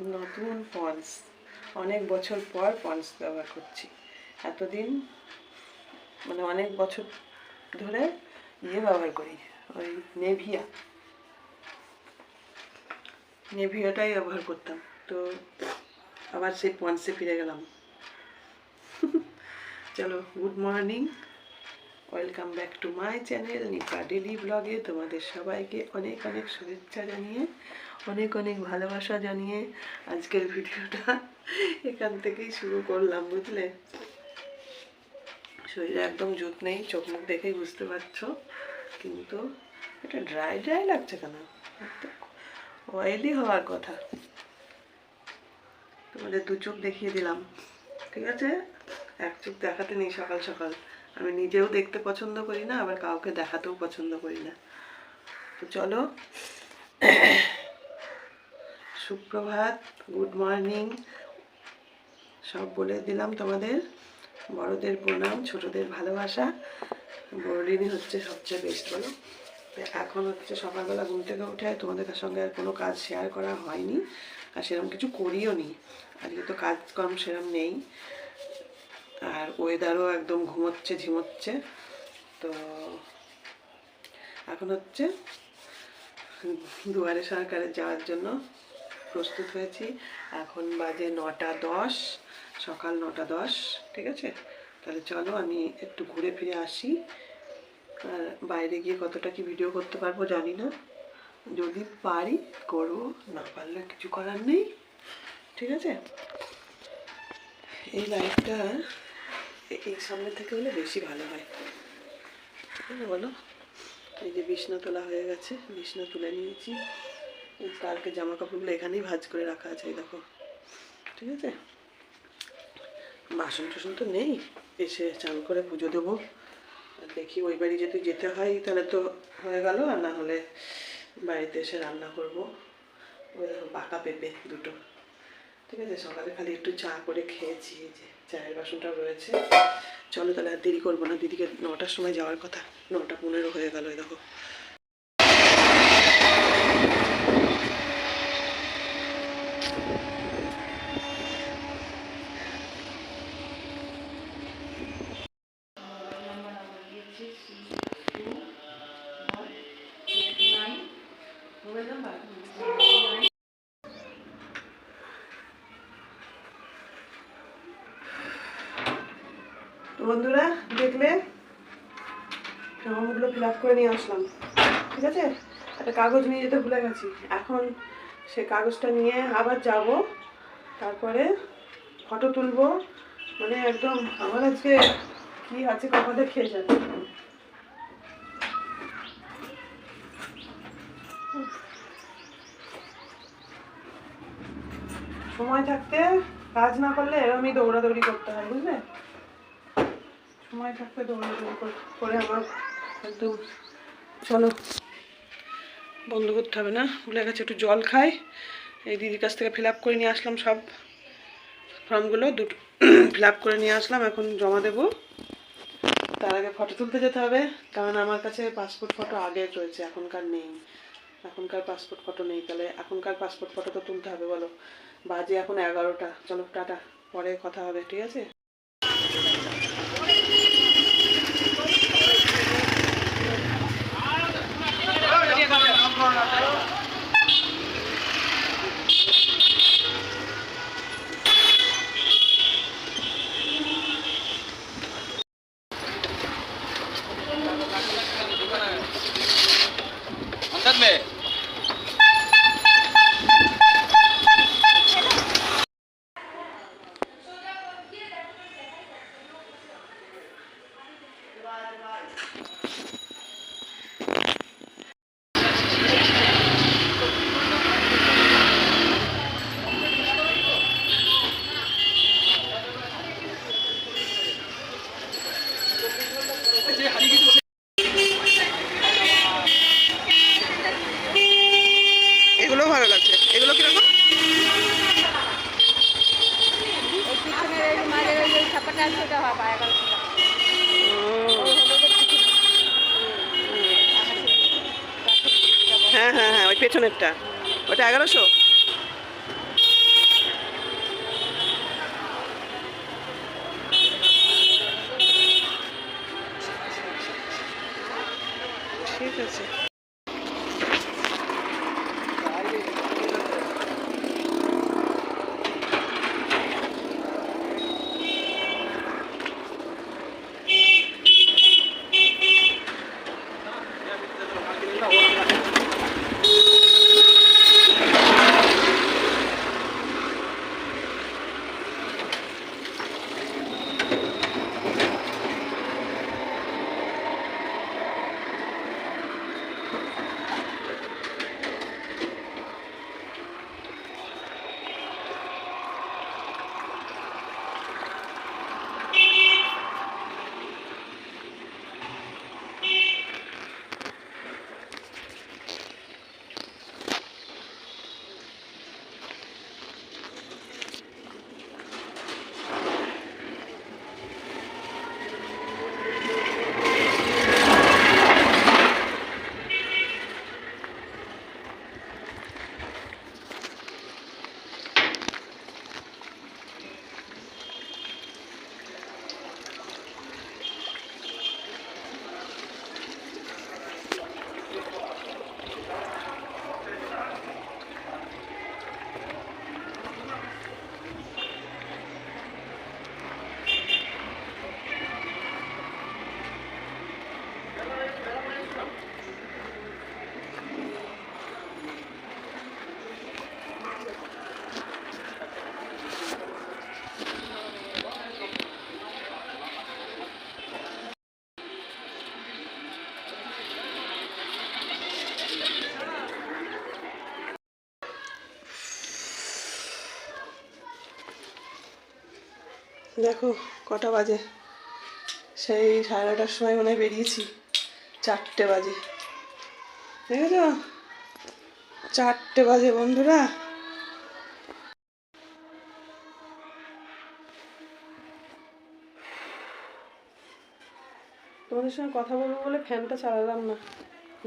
নতুন পন্স, অনেক বছর পর পন্স ব্যবহার করছি। এতদিন মানে অনেক বছর ধরে ইয়ে ব্যবহার করি, ওই নেভিয়া। নেভিয়াটাই ব্যবহার করতাম, তো আবার সেই পন্সে ফিরে গেলাম। চলো, good morning. Welcome back to my channel Nipa daily ব্লগে তোমাদের সবাইকে অনেক অনেক শুভেচ্ছা জানিয়ে, অনেক অনেক ভালোবাসা জানিয়ে আজকের ভিডিওটা এখান থেকেই শুরু করলাম, বুঝলে? শরীরে একদম জুত নেই, চোখ মুখ দেখেই বুঝতে পারছ। কিন্তু এটা ড্রাই ড্রাই লাগছে কেন? অয়েলি হওয়ার কথা। তোমাদের দু চোখ দেখিয়ে দিলাম, ঠিক আছে? এক চোখ দেখাতে নেই সকাল সকাল। আমি নিজেও দেখতে পছন্দ করি না, আবার কাউকে দেখাতেও পছন্দ করি না। তো চলো। সুপ্রভাত, গুড মর্নিং। সব বলে দিলাম তোমাদের। বড়দের প্রণাম, ছোটদের ভালোবাসা। বড়দিনই হচ্ছে সবচেয়ে বেস্ট বলো? এখন হচ্ছে সকালবেলা ঘুম থেকে উঠে তোমাদের সঙ্গে আর কোনো কাজ শেয়ার করা হয়নি। আর সেরকম কিছু করিও নি আজকে তো কাজকর্ম কম সেরকম নেই। আর ওয়েদারও একদম ঘুমোচ্ছে, ঝিমোচ্ছে। তো এখন হচ্ছে দুয়ারে সরকারে যাওয়ার জন্য প্রস্তুত হয়েছি। এখন বাজে নটা দশ, সকাল নটা দশ, ঠিক আছে? তাহলে চলো আমি একটু ঘুরে ফিরে আসি। আর বাইরে গিয়ে কতটা কি ভিডিও করতে পারব জানি না। যদি পারি করব, না পারলে কিছু করার নেই। ঠিক আছে? এই লাইটটা এই সামনে থেকে হলে বেশি ভালো হয়। বলো, এই যে বিছনা তোলা হয়ে গেছে, বিছনা তুলে নিয়েছি। কালকে জামা কাপড়গুলো এখানেই ভাজ করে রাখা আছে দেখো। ঠিক আছে? বাসন টাসন তো নেই, এসে চান করে পুজো দেবো। দেখি ওই বাড়ি যদি যেতে হয়, তাহলে তো হয়ে গেল, আর না হলে বাড়িতে এসে রান্না করব। ওই দেখো, বাঁকা পেঁপে দুটো। ঠিক আছে, সকালে খালি একটু চা করে খেয়েছি যে চায়ের বাসনটা রয়েছে। চলো তাহলে আর দেরি করব না, দিদিকে নটার সময় যাওয়ার কথা, নটা পনেরো হয়ে গেল দেখো তো বন্ধুরা, দেখলে? ফর্মগুলো ফিল আপ করে নিয়ে আসলাম। ঠিক আছে? একটা কাগজ নিয়ে যেতে ভুলে গেছি। এখন সে কাগজটা নিয়ে আবার যাব। তারপরে ফটো তুলবো। মানে একদম আমার আজকে কি আছে কপালে খেয়ে যাবে সময় থাকতে কাজ না করলে এরমই দৌড়াদৌড়ি করতে হয়, বুঝলে? করে আমার একদম চলো। বন্ধ করতে হবে না। ভুলে গেছে একটু জল খাই। এই দিদির কাছ থেকে ফিল করে নিয়ে আসলাম সব ফর্মগুলো। দুটো ফিল করে নিয়ে আসলাম। এখন জমা দেবো। তার আগে ফটো তুলতে যেতে হবে। কারণ আমার কাছে পাসপোর্ট ফটো আগের রয়েছে। এখনকার নেই। এখনকার পাসপোর্ট ফটো নেই। তাহলে এখনকার পাসপোর্ট ফটো তো তুলতে হবে, বলো। বাজে এখন এগারোটা। চলো, টাটা। পরে কথা হবে, ঠিক আছে? ওই পেছনেরটা ওটা এগারোশো? দেখো, কটা বাজে। সেই সাড়ে নটার সময় মনে হয় বেরিয়েছি। চারটে বাজে। দেখেছ? চারটে বাজে, বন্ধুরা। তোমাদের সঙ্গে কথা বলব বলে ফ্যানটা চালালাম না।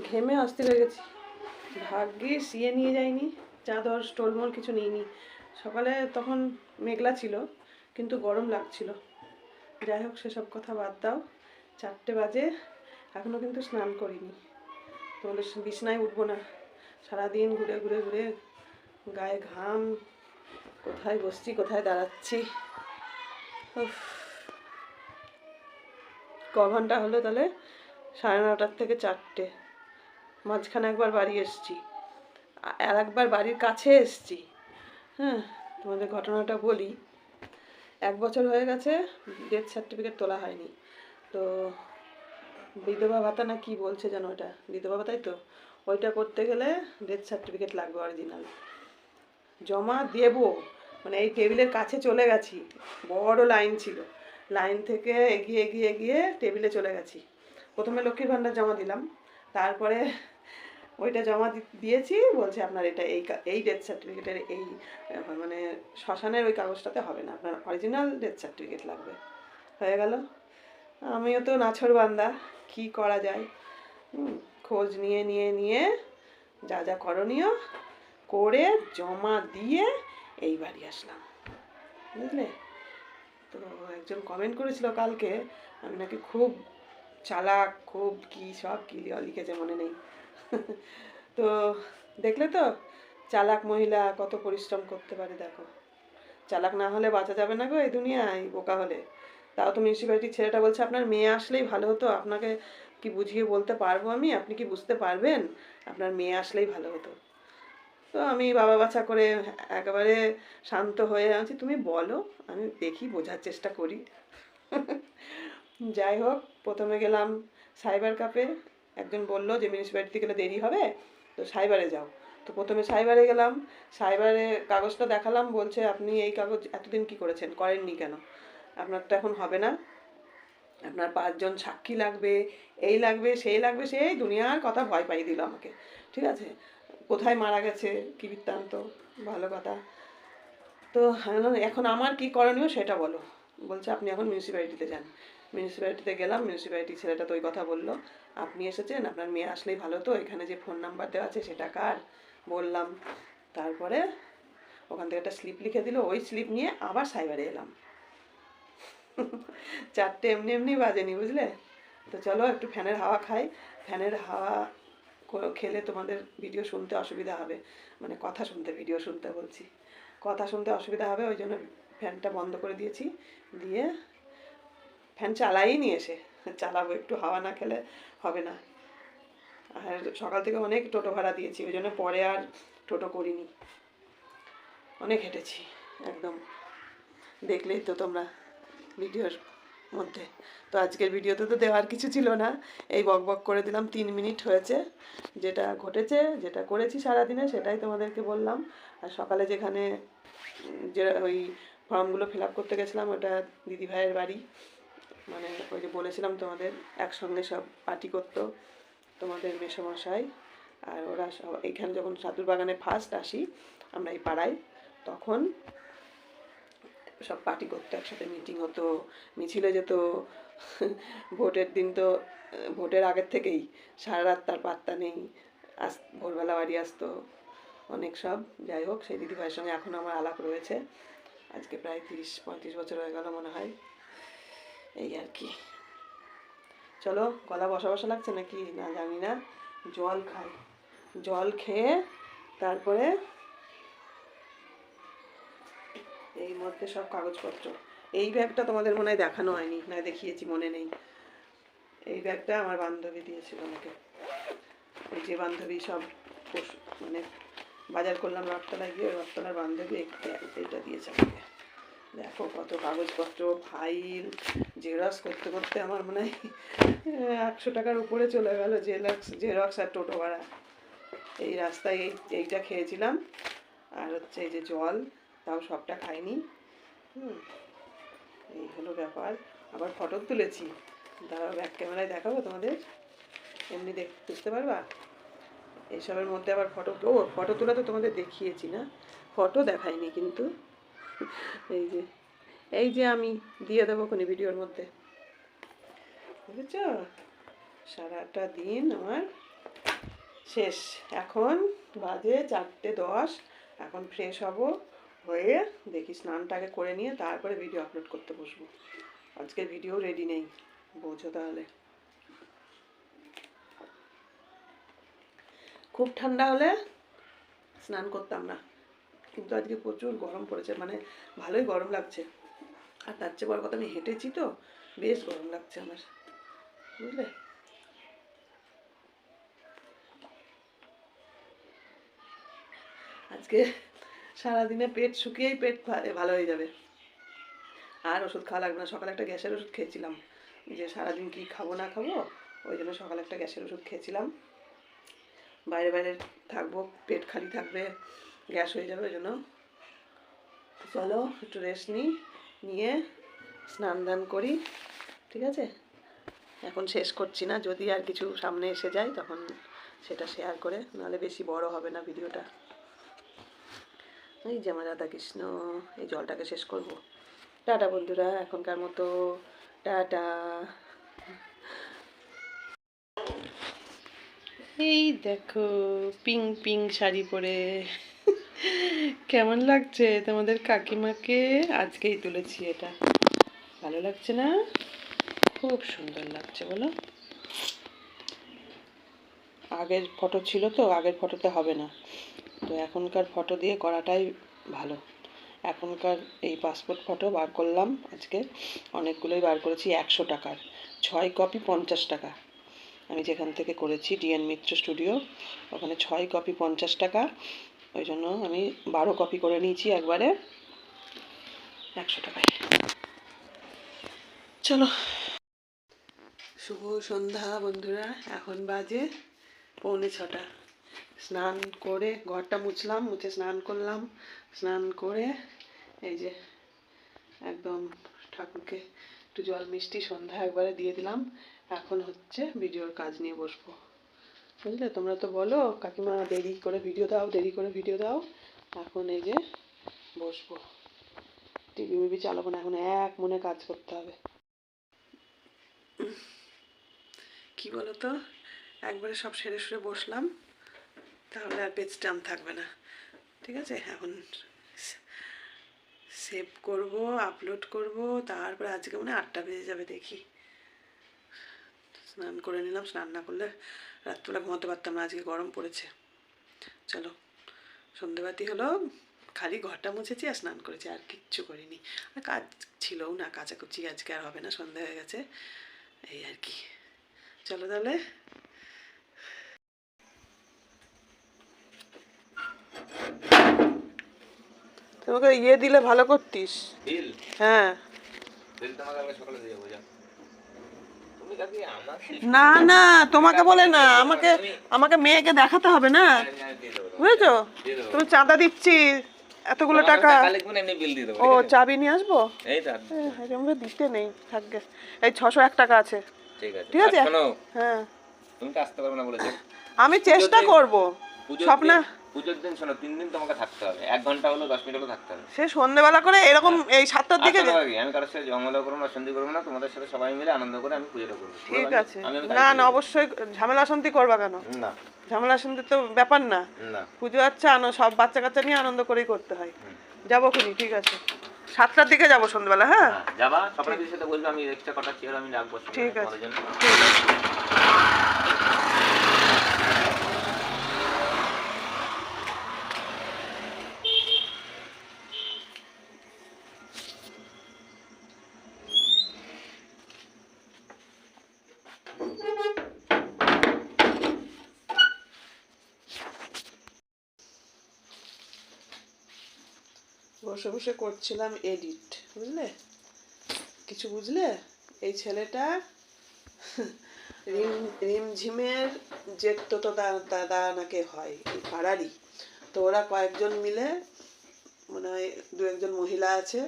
ঘেমে আসতে লেগেছি গেছি। ভাগ্যিস ইয়ে নিয়ে যাইনি। চাদর স্টোলমোল কিছু নিইনি। সকালে তখন মেঘলা ছিল। কিন্তু গরম লাগছিল। যাই হোক, সেসব কথা বাদ দাও। চারটে বাজে এখনও কিন্তু স্নান করিনি। তোমাদের বিছনায় উঠবো না। সারাদিন ঘুরে ঘুরে ঘুরে গায়ে ঘাম। কোথায় বসছি, কোথায় দাঁড়াচ্ছি। ক ঘণ্টা হলো তাহলে? সাড়ে নটার থেকে চারটে। মাঝখানে একবার বাড়ি এসছি। আর একবার বাড়ির কাছে এসছি। হ্যাঁ তোমাদের ঘটনাটা বলি। এক বছর হয়ে গেছে ডেথ সার্টিফিকেট তোলা হয়নি। তো বিধবা ভাতা না কি বলছে যেন ওটা? বিধবা ভাতাই তো? ওইটা করতে গেলে ডেথ সার্টিফিকেট লাগবে অরিজিনাল জমা দেব। মানে এই টেবিলের কাছে চলে গেছি। বড় লাইন ছিল। লাইন থেকে এগিয়ে এগিয়ে এগিয়ে টেবিলে চলে গেছি। প্রথমে লক্ষ্মীর ভাণ্ডার জমা দিলাম। তারপরে ওইটা জমা দিয়েছি, বলছে আপনার এটা এই এই ডেথ সার্টিফিকেটের এই মানে শ্মশানের ওই কাগজটাতে হবে না, আপনার অরিজিনাল ডেথ সার্টিফিকেট লাগবে। হয়ে গেল। আমিও তো নাছর বান্দা, কি করা যায়? খোঁজ নিয়ে নিয়ে নিয়ে, যা যা করণীয় করে জমা দিয়ে এই বাড়ি আসলাম। বুঝলে? তো একজন কমেন্ট করেছিল কালকে, আমি নাকি খুব চালাক, খুব কি সব কি লিখেছে মনে নেই। তো দেখলে তো চালাক মহিলা কত পরিশ্রম করতে পারে, দেখো। চালাক না হলে বাঁচা যাবে না গো এই দুনিয়ায়, বোকা হলে। তাও তো মিউনিসিপ্যালিটির ছেলেটা বলছে, আপনার মেয়ে আসলেই ভালো হতো, আপনাকে কি বুঝিয়ে বলতে পারব আমি? আপনি কি বুঝতে পারবেন? আপনার মেয়ে আসলেই ভালো হতো। তো আমি বাবা বাছা করে একেবারে শান্ত হয়ে আছি। তুমি বলো, আমি দেখি, বোঝার চেষ্টা করি। যাই হোক, প্রথমে গেলাম সাইবার কাপে। একজন বলল যে মিউনিসিপ্যালিটি গেলে দেরি হবে, তো সাইবারে যাও। তো প্রথমে সাইবারে গেলাম, সাইবারে কাগজটা দেখালাম, বলছে আপনি এই কাগজ এতদিন কি করেছেন, করেননি কেন? আপনার তো এখন হবে না। আপনার পাঁচজন সাক্ষী লাগবে, এই লাগবে, সেই লাগবে, সেই দুনিয়ার কথা ভয় পাইয়ে দিল আমাকে। ঠিক আছে? কোথায় মারা গেছে, কি বৃত্তান্ত? ভালো কথা। তো এখন আমার কি করণীয় সেটা বলো। বলছে আপনি এখন মিউনিসিপ্যালিটিতে যান। মিউনিসিপ্যালিটিতে গেলাম মিউনিসিপ্যালিটি ছেলেটা তো ওই কথা বলল। আপনি এসেছেন, আপনার মেয়ে আসলেই ভালো তো, এখানে যে ফোন নাম্বার দেওয়া আছে সেটা কার? বললাম। তারপরে ওখান থেকে একটা স্লিপ লিখে দিল, ওই স্লিপ নিয়ে আবার সাইবারে এলাম। চারটে এমনি এমনি বাজেনি, বুঝলে? তো চলো একটু ফ্যানের হাওয়া খাই। ফ্যানের হাওয়া খেলে তোমাদের ভিডিও শুনতে অসুবিধা হবে। মানে কথা শুনতে ভিডিও শুনতে বলছি। কথা শুনতে অসুবিধা হবে, ওই জন্য ফ্যানটা বন্ধ করে দিয়েছি। দিয়ে ফ্যান চালাই নিয়ে এসে। চালাবো, একটু হাওয়া না খেলে হবে না। আর সকাল থেকে অনেক টোটো ভাড়া দিয়েছি, ওই জন্য পরে আর টোটো করিনি। অনেক হেঁটেছি, একদম। দেখলেই তো তোমরা ভিডিওর মধ্যে। তো আজকের ভিডিওতে তো দেওয়ার কিছু ছিল না, এই বক বক করে দিলাম, তিন মিনিট হয়েছে। যেটা ঘটেছে, যেটা করেছি সারাদিনে, সেটাই তোমাদেরকে বললাম। আর সকালে যেখানে, যে ওই ফর্মগুলো ফিল আপ করতে গেছিলাম, ওটা দিদিভাইয়ের বাড়ি। মানে ওই যে বলেছিলাম তোমাদের, একসঙ্গে সব পার্টি করতো তোমাদের মেসমশাই আর ওরা সব, এখানে যখন সাধুর বাগানে ফার্স্ট আসি আমরা এই পাড়ায়, তখন সব পার্টি করতো, একসাথে মিটিং হতো, মিছিলে যেত, ভোটের দিন তো, ভোটের আগের থেকেই সারা রাত তার পাত্তা নেই, আস, ভোরবেলা বাড়ি আসতো, অনেক সব, যাই হোক, সেই দিদিভাইয়ের সঙ্গে এখন আমার আলাপ রয়েছে, আজকে প্রায় তিরিশ, পঁয়ত্রিশ বছর হয়ে গেল মনে হয়। এই আর কি। চলো, গলা বসা বসা লাগছে নাকি? না, জানি না। জল খাই। জল খেয়ে তারপরে এই মধ্যে সব কাগজপত্র। এই ব্যাগটা তোমাদের মনে হয় দেখানো হয়নি, না দেখিয়েছি, মনে নেই। এই ব্যাগটা আমার বান্ধবী দিয়েছিল আমাকে। ওই যে বান্ধবী সব মানে বাজার করলাম রথতলায় গিয়ে, রথতলার বান্ধবী এই- এইটা দিয়েছে আমাকে। দেখো কত কাগজপত্র, ফাইল, জেরক্স করতে করতে আমার মনে হয় একশো টাকার উপরে চলে গেল জেরক্স জেরক্স আর টোটো ভাড়া। এই রাস্তায় এই, এইটা খেয়েছিলাম। আর হচ্ছে এই যে জল, তাও সবটা খাইনি। হুম, এই হলো ব্যাপার। আবার ফটো তুলেছি। দাঁড়াও ব্যাক ক্যামেরায় দেখাবো তোমাদের। এমনি দেখ, বুঝতে পারবা? এইসবের মধ্যে আবার ফটো, ও, ফটো তোলা তো তোমাদের দেখিয়েছি না। ফটো দেখাইনি কিন্তু। এই যে এই যে আমি দিয়ে দেবো কোনো ভিডিওর মধ্যে। বুঝেছ? সারাটা দিন আমার শেষ। এখন বাজে চারটে দশ। এখন ফ্রেশ হব, হয়ে দেখি স্নানটাকে করে নিয়ে তারপরে ভিডিও আপলোড করতে বসবো। আজকের ভিডিও রেডি নেই, বোঝো তাহলে। খুব ঠান্ডা হলে স্নান করতাম না। কিন্তু আজকে প্রচুর গরম পড়েছে মানে ভালোই গরম লাগছে। আর তার চেয়ে বড় কথা, আমি হেঁটেছি তো, বেশ গরম লাগছে আমার, বুঝলে? আজকে সারাদিনে পেট শুকিয়েই পেট ভালো হয়ে যাবে। আর ওষুধ খাওয়া লাগবে না, সকালে একটা গ্যাসের ওষুধ খেয়েছিলাম। যে সারাদিন কি খাব না খাব, ওই জন্য সকালে একটা গ্যাসের ওষুধ খেয়েছিলাম। বাইরে বাইরে থাকব, পেট খালি থাকবে গ্যাস হয়ে যাবে, ওই জন্য চলো একটু রেস্ট নিই নিয়ে স্নান দান করি, ঠিক আছে? এখন শেষ করছি না, যদি আর কিছু সামনে এসে যায় তখন সেটা শেয়ার করে, নাহলে বেশি বড় হবে না ভিডিওটা। এই যে আমার রাধাকৃষ্ণ, এই জলটাকে শেষ করব। টাটা বন্ধুরা, এখনকার মতো, টাটা। এই দেখো, পিং পিং শাড়ি পরে কেমন লাগছে তোমাদের কাকিমাকে? আজকেই তুলেছি এটা। ভালো লাগছে না? খুব সুন্দর লাগছে, বলো। আগের ফটো ছিল তো, আগের ফটোতে হবে না। তো এখনকার ফটো দিয়ে করাটাই ভালো। এখনকার এই পাসপোর্ট ফটো বার করলাম আজকে। অনেকগুলোই বার করেছি, একশো টাকার। ছয় কপি পঞ্চাশ টাকা। আমি যেখান থেকে করেছি, ডিএন মিত্র স্টুডিও ওখানে ছয় কপি পঞ্চাশ টাকা। ওই জন্য আমি বারো কপি করে নিয়েছি একবারে। একশো টাকায়। চলো। শুভ সন্ধ্যা বন্ধুরা, এখন বাজে পৌনে ছটা। স্নান করে ঘরটা মুছলাম, মুছে স্নান করলাম। স্নান করে এই যে একদম ঠাকুরকে একটু জল মিষ্টি সন্ধ্যা একবারে দিয়ে দিলাম। এখন হচ্ছে ভিডিওর কাজ নিয়ে বসবো। বুঝলে? তোমরা তো বলো, কাকিমা দেরি করে ভিডিও দাও, দেরি করে ভিডিও দাও। এখন এই যে বসবো। টিভি মিভি চালাবো না, এখন এক মনে কাজ করতে হবে। কি বলো তো একবারে সব সেরে সুরে বসলাম, তাহলে আর পেজ টান থাকবে না। ঠিক আছে? এখন সেভ করব আপলোড করব, তারপরে আজকে মনে আটটা বেজে যাবে দেখি। স্নান করে নিলাম, স্নান না করলে রাত্রিবেলা ঘুমাতে পারতাম না আজকে গরম পড়েছে। চলো সন্ধেবাতি হলো খালি ঘরটা মুছেছি আর স্নান করেছি আর কিচ্ছু করিনি। আর কাজ ছিলও না কাচাকুচি আজকে আর হবে না সন্ধে হয়ে গেছে এই আর কি। চলো তাহলে। তোমাকে ইয়ে দিলে ভালো করতিস? হ্যাঁ। সকালে দিয়ে যাব যা তুমি কালকে আমাকে না না তোমাকে বলে না আমাকে আমাকে মেয়েকে দেখাতে হবে না। বুঝেছ? তুমি চাঁদা দিচ্ছি এতগুলো টাকা। ও চাবি নিয়ে আসব? আমরা দিতে নেই থাকবে এই ছশো এক টাকা আছে। ঠিক আছে। হ্যাঁ। আমি চেষ্টা করব। স্বপ্না পুজোর দিন শোনো তিন দিন তোমাকে থাকতে হবে। এক ঘণ্টা হলো দশ মিনিট হলো থাকতে হবে। সে সন্ধেবেলা করে এরকম এই সাতটার দিকে? আমি কারোর সাথে জঙ্গলও করব না সন্ধি করব না তোমাদের সাথে সবাই মিলে আনন্দ করে আমি পুজোটা করব। ঠিক আছে। না না অবশ্যই ঝামেলা শান্তি করবা কেন? না। ঝামেলা শান্তি তো ব্যাপার না। পুজো আচ্ছা আনো সব বাচ্চা কাচ্চা নিয়ে আনন্দ করেই করতে হয়। যাব খুনি ঠিক আছে। সাতটার দিকে যাব সন্ধ্যেবেলা হ্যাঁ? হ্যাঁ, যাবা। স্বপ্নের সাথে বলব আমি এক্সট্রা কটা চেয়ার আমি রাখব ঠিক আছে। ঠিক আছে। বসে বসে করছিলাম এডিট বুঝলে? কিছু বুঝলে? এই ছেলেটা রিম, রিমঝিমের জেঠতো তো দাদা নাকি হয়, এই পাড়ারই। তো ওরা কয়েকজন মিলে মনে হয় দু একজন মহিলা আছে,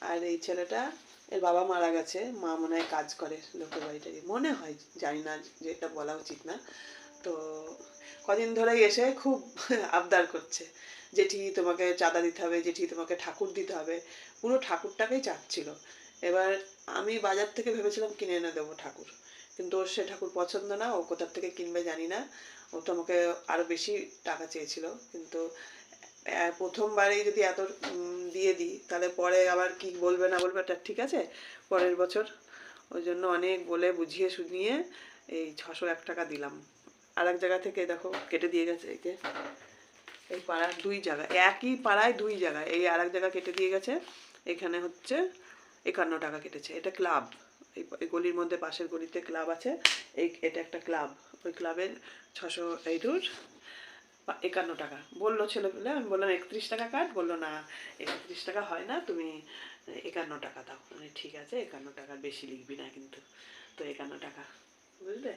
আর এই ছেলেটা, এর বাবা মারা গেছে, মা মনে হয় কাজ করে লোকের বাড়িটারি মনে হয়, জানি না যে এটা বলা উচিত না। তো কদিন ধরেই এসে খুব আবদার করছে। জেঠি তোমাকে চাঁদা দিতে হবে, জেঠি তোমাকে ঠাকুর দিতে হবে। পুরো ঠাকুরটাকেই চাচ্ছিল। এবার আমি বাজার থেকে ভেবেছিলাম কিনে এনে দেবো ঠাকুর। কিন্তু ওর সে ঠাকুর পছন্দ না, ও কোথার থেকে কিনবে জানি না। ও তো আমাকে আরও বেশি টাকা চেয়েছিল। কিন্তু প্রথমবারেই যদি এত দিয়ে দিই, তাহলে পরে আবার কি বলবে না বলবে এটা ঠিক আছে? পরের বছর। ওই জন্য অনেক বলে বুঝিয়ে শুনিয়ে এই ছশো এক টাকা দিলাম। আর এক জায়গা থেকে দেখো কেটে দিয়ে গেছে, এই যে এই পাড়ার দুই জায়গা, একই পাড়ায় দুই জায়গায় এই আর এক জায়গা কেটে দিয়ে গেছে, এখানে হচ্ছে একান্ন টাকা কেটেছে, এটা ক্লাব, এই গলির মধ্যে পাশের গলিতে ক্লাব আছে, এই, এটা একটা ক্লাব, ওই ক্লাবের ছশো এইটুর একান্ন টাকা, বলল ছেলে ছেলেপেলে, আমি বললাম একত্রিশ টাকা কাট, বলল না, একত্রিশ টাকা হয় না, তুমি একান্ন টাকা দাও মানে ঠিক আছে, একান্ন টাকার বেশি লিখবি না কিন্তু, তো একান্ন টাকা, বুঝলে?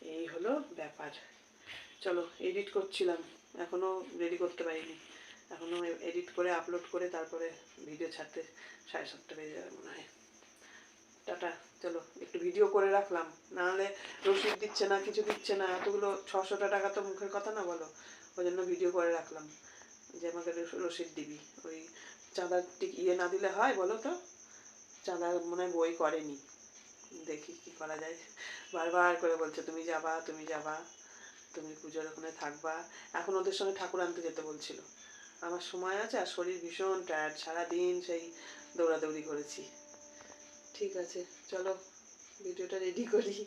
এই হলো ব্যাপার। চলো এডিট করছিলাম এখনও রেডি করতে পারিনি। এখনও এডিট করে আপলোড করে, তারপরে ভিডিও ছাড়তে সাড়ে সাতটা বেজে যাবে মনে হয়। টাটা, চলো, একটু ভিডিও করে রাখলাম। নাহলে রসিদ দিচ্ছে না, কিছু দিচ্ছে না, এতগুলো ছশোটা টাকা তো মুখের কথা না বলো। ওই জন্য ভিডিও করে রাখলাম যে আমাকে রস- রসিদ দিবি। ওই চাঁদার ঠিক ইয়ে না দিলে হয় বলো তো? চাঁদার মনে হয় বই করেনি। দেখি কি করা যায়। বারবার করে বলছে, তুমি যাবা তুমি যাবা, তুমি পুজোর ওখানে থাকবা। এখন ওদের সঙ্গে ঠাকুর আনতে যেতে বলছিল। আমার সময় আছে আর শরীর ভীষণ টায়ার্ড সারাদিন সেই দৌড়াদৌড়ি করেছি। ঠিক আছে, চলো ভিডিওটা রেডি করি।